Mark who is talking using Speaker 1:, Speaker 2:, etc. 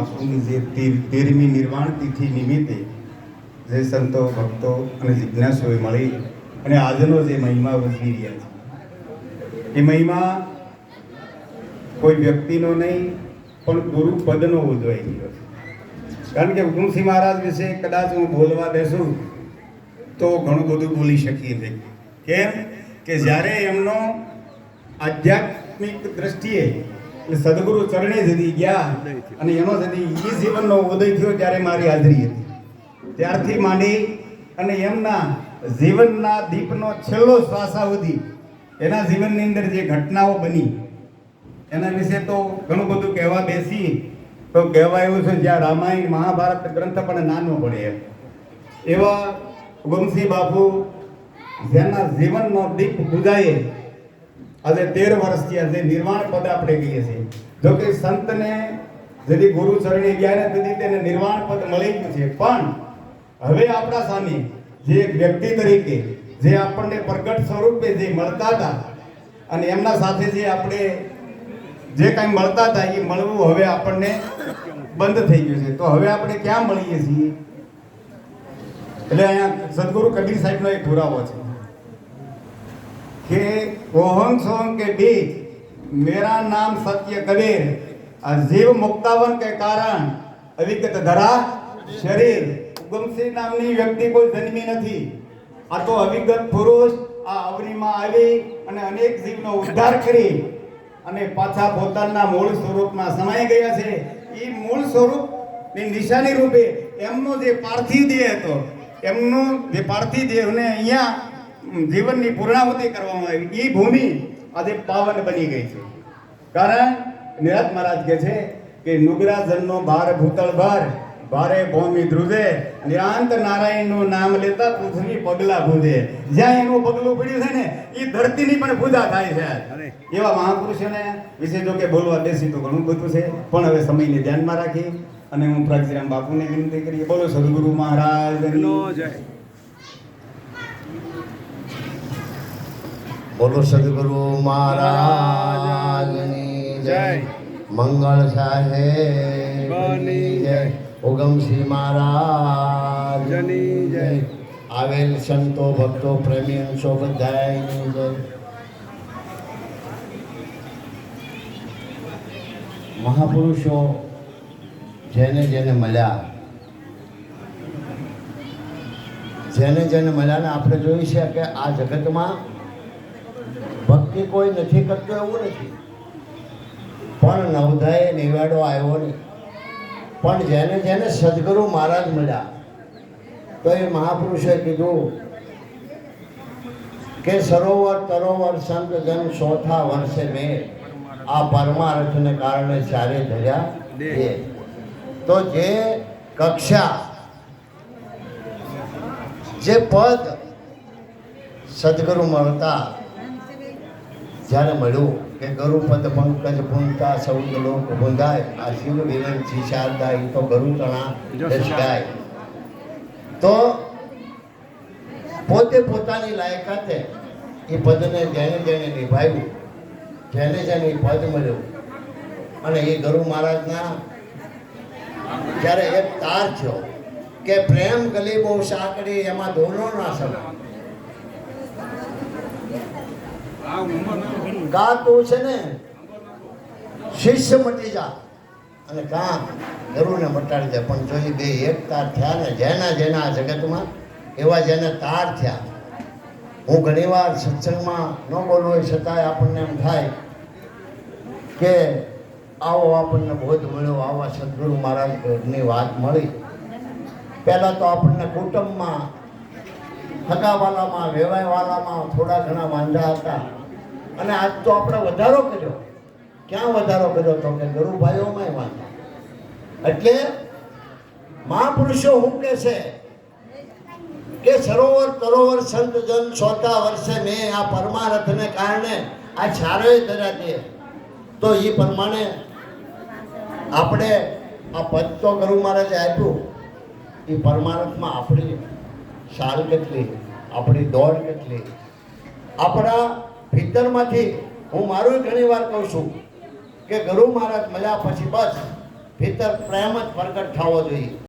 Speaker 1: બાપુની જે તેર- તેરમી નિર્વાણ તિથિ નિમિત્તે જે સંતો, ભક્તો અને જિજ્ઞાસુએ મળી અને આજનો જે મહિમા ઉજવી રહ્યા છે. એ મહિમા કોઈ વ્યક્તિનો નહીં, પણ ગુરુ પદનો ઉજવાઈ રહ્યો છે. કારણ કે હુકુમસિંહ મહારાજ વિશે કદાચ હું બોલવા બેસું, તો ઘણું બધું બોલી શકીએ છીએ. કેમ? કે જ્યારે એમનો આધ્યાત્મિક દ્રષ્ટિએ એટલે સદગુરુ ચરણે જતી ગયા અને એનો જતી એ જીવનનો ઉદય થયો ત્યારે મારી હાજરી હતી. ત્યારથી માંડી અને એમના જીવનના દીપનો છેલ્લો શ્વાસા સુધી એના જીવનની અંદર જે ઘટનાઓ બની, એના વિશે તો ઘણું બધું કહેવા બેસી, તો કહેવાય એવું છે જ્યાં રામાયણ મહાભારત ગ્રંથ પણ નાનો પડે એવા ગોમસિંહ બાપુ જેના જીવનનો દીપ બુધાએ આજે તેર વર્ષથી આજે નિર્વાણ પદ આપણે કહીએ છીએ. જો કે સંતને જેથી ગુરુ ચરણે ગયા ને તેથી તેને નિર્વાણ પદ મળી ગયું છે. પણ હવે આપણા સામે જે વ્યક્તિ તરીકે જે આપણને પ્રગટ સ્વરૂપે જે મળતા હતા અને એમના સાથે જે આપણે જે કાંઈ મળતા હતા એ મળવું હવે આપણને બંધ થઈ ગયું છે. તો હવે આપણે ક્યાં મળીએ છીએ? એટલે અહીંયા સદગુરુ કબીર સાહેબનો એક પુરાવો છે. કે ઓહમ સોંગ બીજ મેરા નામ સત્ય કબીર આ જીવ મુક્તાવન કે કારણ અવિગત ધરા શરીર ઉગમસિંહ નામની વ્યક્તિ કોઈ જન્મી નથી. આ તો અવિગત પુરુષ આ અવનીમાં આવી અને અનેક જીવનો ઉદ્ધાર કરી અને પાછા પોતાના મૂળ સ્વરૂપમાં સમાઈ ગયા છે. એ મૂળ સ્વરૂપની નિશાની રૂપે એમનો જે પાર્થિવ દેહ હતો, એમનો જે પાર્થિવ દેહને અહીંયા જીવનની પૂર્ણાહુતિ કરવામાં આવી. એ ભૂમિ આજે પાવન બની ગઈ છે. કારણ નિરાજ મહારાજ કહે છે કે નુગરાજનનો બાર ભૂતળ ભર ભારે ભૂમિ ધ્રુજે નિરાંત નારાયણનું નામ લેતા પૃથ્વી પગલા ભૂજે. જ્યાં એનું પગલું પડ્યું છે ને એ ધરતીની પણ પૂજા થાય છે એવા મહાપુરુષોને વિશે જો કે બોલવા બેસી તો ઘણું બધું છે પણ હવે સમયને ધ્યાનમાં રાખી અને હું પ્રાગજીરામ બાપુને વિનંતી કરીએ. બોલો સદગુરુ મહારાજ
Speaker 2: જય.
Speaker 3: બોલો સદગુરુ મહારાજની જય. મંગળ સાહેબની જય. ઉગમસિંહ મહારાજની જય. આવેલ સંતો ભક્તો પ્રેમી અંશો બધાની જય. મહાપુરુષો જેને જેને મળ્યા. જેને જેને મળ્યા ને આપણે જોયું છે કે આ જગતમાં ભક્તિ કોઈ નથી કરતો એવું નથી પણ નવધાએ નિવાડો આવ્યો નહીં પણ જેને જેને સદગુરુ મહારાજ મળ્યા, તો એ મહાપુરુષે કીધું કે સરોવર તરોવર સંત જન ચોથા વર્ષે મેં આ પરમાર્થને કારણે ચારે ધર્યા.
Speaker 2: દે
Speaker 3: તો જે કક્ષા, જે પદ સદગુરુ મળતા જ્યારે મળ્યું કે ગરુપદ પંકજ પૂંતા સૌદ લોક ભૂંધાય આ શિવ વિનંતી શારદા એ તો ગરુ તણા દસ ગાય તો પોતે પોતાની લાયકાતે એ પદને જેને જેને નિભાવ્યું જેને જેને પદ મળ્યું. અને એ ગરુ મહારાજના જ્યારે એક તાર થયો કે પ્રેમ ગલી બહુ સાંકડી એમાં ધોરણો ના સમય કા તું છે ને, શિષ્ય મટી જા. અને કામ ગરુને મટાડી દે. પણ જો બે એક તાર થયા ને, જેના જેના આ જગતમાં, એવા જેને તાર થયા. હું ઘણીવાર સત્સંગમાં ન બોલવું છતાંય આપણને એમ થાય કે આવો આપણને બોધ મળ્યો, આવા સદગુરુ મહારાજની વાત મળી. પહેલાં તો આપણને કુટુંબમાં, હગાવાલામાં, વેવાયવાલામાં થોડા ઘણા વાંધા હતા. અને આજ તો આપણે વધારો કર્યો. ક્યાં વધારો કર્યો તો કે ગરુભાઈઓમાં વાંધો એટલે મહાપુરુષો શું કે છે? કે સરોવર, તરોવર, સંત, જન ચોથા વર્ષે મેં આ પરમારથને કારણે આ ચારોય ધરાતી તો. એ પ્રમાણે આપણે આ પદ તો ગુરુ મહારાજે આપ્યું. એ પરમારથમાં આપણી સાલ કેટલી, આપણી દોડ કેટલી? આપણા ભીતરમાંથી હું મારું ઘણી વાર કહું છું કે ગુરુ મહારાજ મળ્યા પછી બસ ભીતર પ્રેમ જ પ્રગટ થવો જોઈએ.